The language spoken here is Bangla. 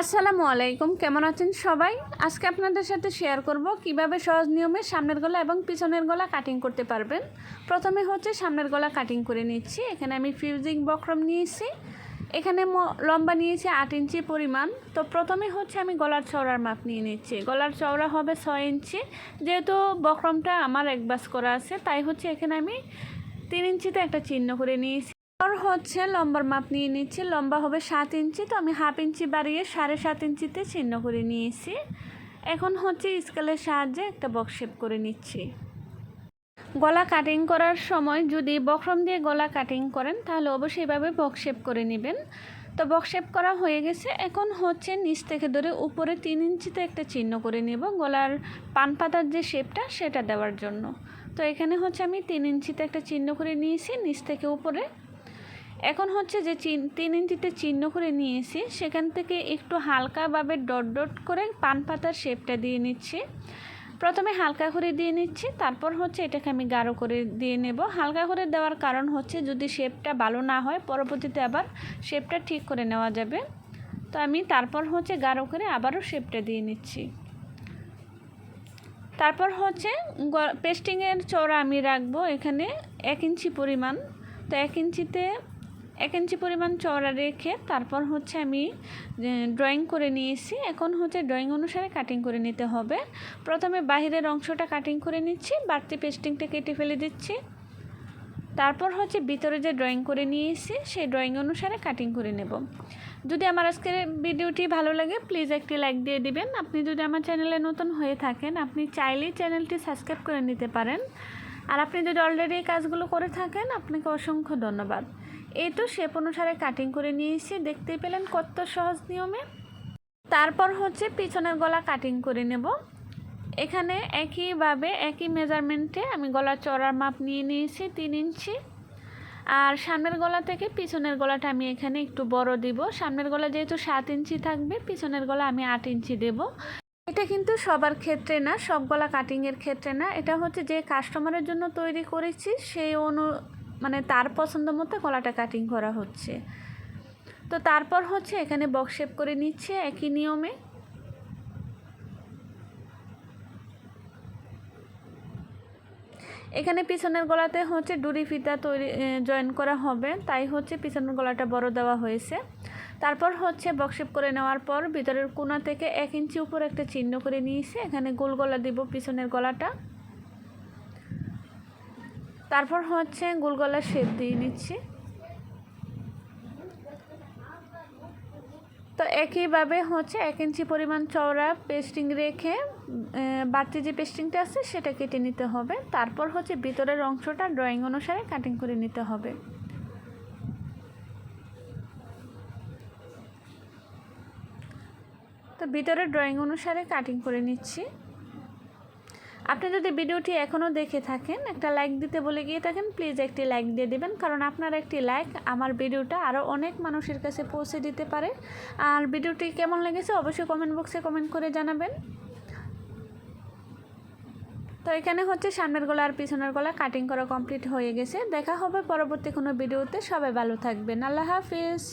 আসসালামু আলাইকুম, কেমন আছেন সবাই? আজকে আপনাদের সাথে শেয়ার করব কীভাবে সহজ নিয়মে সামনের গলা এবং পিছনের গলা কাটিং করতে পারবেন। প্রথমে হচ্ছে সামনের গলা কাটিং করে নিচ্ছি। এখানে আমি ফিউজিং বক্রম নিয়েছি। এখানে লম্বা নিয়েছি আট ইঞ্চি পরিমাণ। তো প্রথমে হচ্ছে আমি গলার চওড়ার মাপ নিয়ে নিচ্ছি। গলার চওড়া হবে ছয় ইঞ্চি। যেহেতু বক্রমটা আমার এক বাস করা আছে, তাই হচ্ছে এখানে আমি তিন ইঞ্চিতে একটা চিহ্ন করে নিয়েছি। আর হচ্ছে লম্বার মাপ নিয়ে নিচ্ছি, লম্বা হবে সাত ইঞ্চি, তো আমি হাফ ইঞ্চি বাড়িয়ে সাড়ে সাত ইঞ্চিতে চিহ্ন করে নিয়েছি। এখন হচ্ছে স্কেলের সাহায্যে একটা বক্স শেপ করে নিচ্ছি। গলা কাটিং করার সময় যদি বক্রম দিয়ে গলা কাটিং করেন, তাহলে অবশ্যই এভাবে করে নেবেন। তো বক্স শেপ করা হয়ে গেছে, এখন হচ্ছে নিচ থেকে ধরে উপরে তিন ইঞ্চিতে একটা চিহ্ন করে নেব গলার পান পাতার যে শেপটা, সেটা দেওয়ার জন্য। তো এখানে হচ্ছে আমি তিন ইঞ্চিতে একটা চিহ্ন করে নিয়েছি, নিচ থেকে উপরে এখন হচ্ছে যে তিন ইঞ্চিতে চিহ্ন করে নিয়েছি, সেখান থেকে একটু হালকাভাবে ডট ডট করে পান পাতার শেপটা দিয়ে নিচ্ছি। প্রথমে হালকা করে দিয়ে নিচ্ছি, তারপর হচ্ছে এটাকে আমি গাঢ় করে দিয়ে নেব। হালকা করে দেওয়ার কারণ হচ্ছে যদি শেপটা ভালো না হয়, পরবর্তীতে আবার শেপটা ঠিক করে নেওয়া যাবে। তো আমি তারপর হচ্ছে গাঢ় করে আবারও শেপটা দিয়ে নিচ্ছি। তারপর হচ্ছে পেস্টিংয়ের চওড়া আমি রাখব এখানে এক ইঞ্চি পরিমাণ। তো এক ইঞ্চিতে এক ইঞ্চি পরিমাণ চওড়া রেখে তারপর হচ্ছে আমি ড্রয়িং করে নিয়েছি। এখন হচ্ছে ড্রয়িং অনুসারে কাটিং করে নিতে হবে। প্রথমে বাহিরের অংশটা কাটিং করে নিচ্ছি, বাড়তি পেস্টিংটা কেটে ফেলে দিচ্ছি। তারপর হচ্ছে ভিতরে যে ড্রয়িং করে নিয়েছি, সেই ড্রয়িং অনুসারে কাটিং করে নেব। যদি আমার আজকের ভিডিওটি ভালো লাগে প্লিজ একটি লাইক দিয়ে দিবেন। আপনি যদি আমার চ্যানেলে নতুন হয়ে থাকেন, আপনি চাইলেই চ্যানেলটি সাবস্ক্রাইব করে নিতে পারেন। আর আপনি যদি অলরেডি এই কাজগুলো করে থাকেন, আপনাকে অসংখ্য ধন্যবাদ। এই তো শেপ অনুসারে কাটিং করে নিয়েছি। দেখতেই পেলেন কত সহজ নিয়মে। তারপর হচ্ছে পিছনের গলা কাটিং করে নেব। এখানে একইভাবে একই মেজারমেন্টে আমি গলা চড়ার মাপ নিয়ে নিয়েছি, তিন ইঞ্চি। আর সামনের গলা থেকে পিছনের গলাটা আমি এখানে একটু বড় দিব। সামনের গলা যেহেতু সাত ইঞ্চি থাকবে, পিছনের গলা আমি আট ইঞ্চি দেব। এটা কিন্তু সবার ক্ষেত্রে না, সব গলা কাটিংয়ের ক্ষেত্রে না। এটা হচ্ছে যে কাস্টমারের জন্য তৈরি করেছি, সেই অনু মানে তার পছন্দ মতো গলাটা কাটিং করা হচ্ছে। তো তারপর হচ্ছে এখানে বক্স শেপ করে নিচ্ছে একই নিয়মে। এখানে পিছনের গলাতে হচ্ছে ডুরি ফিতা তৈরি জয়েন করা হবে। তাই হচ্ছে পিছনের গলাটা বড় দেওয়া হয়েছে। তারপর হচ্ছে বক্সেপ করে নেওয়ার পর ভিতরের কোনা থেকে এক ইঞ্চি উপর একটা চিহ্ন করে নিয়েছি। এখানে গোল গলা দিব পিছনের গলাটা। তারপর হচ্ছে গোল গলার শেপ দিয়ে নিচ্ছি। তো একইভাবে হচ্ছে এক ইঞ্চি পরিমাণ চওড়া পেস্টিং রেখে বাড়তি যে পেস্টিংটা আছে সেটা কেটে নিতে হবে। তারপর হচ্ছে ভিতরের অংশটা ড্রয়িং অনুসারে কাটিং করে নিতে হবে। তো ভিতরের ড্রয়িং অনুসারে কাটিং করে নিচ্ছি। আপনি যদি ভিডিওটি এখনও দেখে থাকেন, একটা লাইক দিতে বলে গিয়ে থাকেন, প্লিজ একটি লাইক দিয়ে দেবেন। কারণ আপনার একটি লাইক আমার ভিডিওটা আরও অনেক মানুষের কাছে পৌঁছে দিতে পারে। আর ভিডিওটি কেমন লেগেছে অবশ্যই কমেন্ট বক্সে কমেন্ট করে জানাবেন। তো এখানে হচ্ছে সামনের গলা আর পিছনের গলা কাটিং করা কমপ্লিট হয়ে গেছে। দেখা হবে পরবর্তী কোনো ভিডিওতে। সবাই ভালো থাকবেন। আল্লাহ হাফিজ।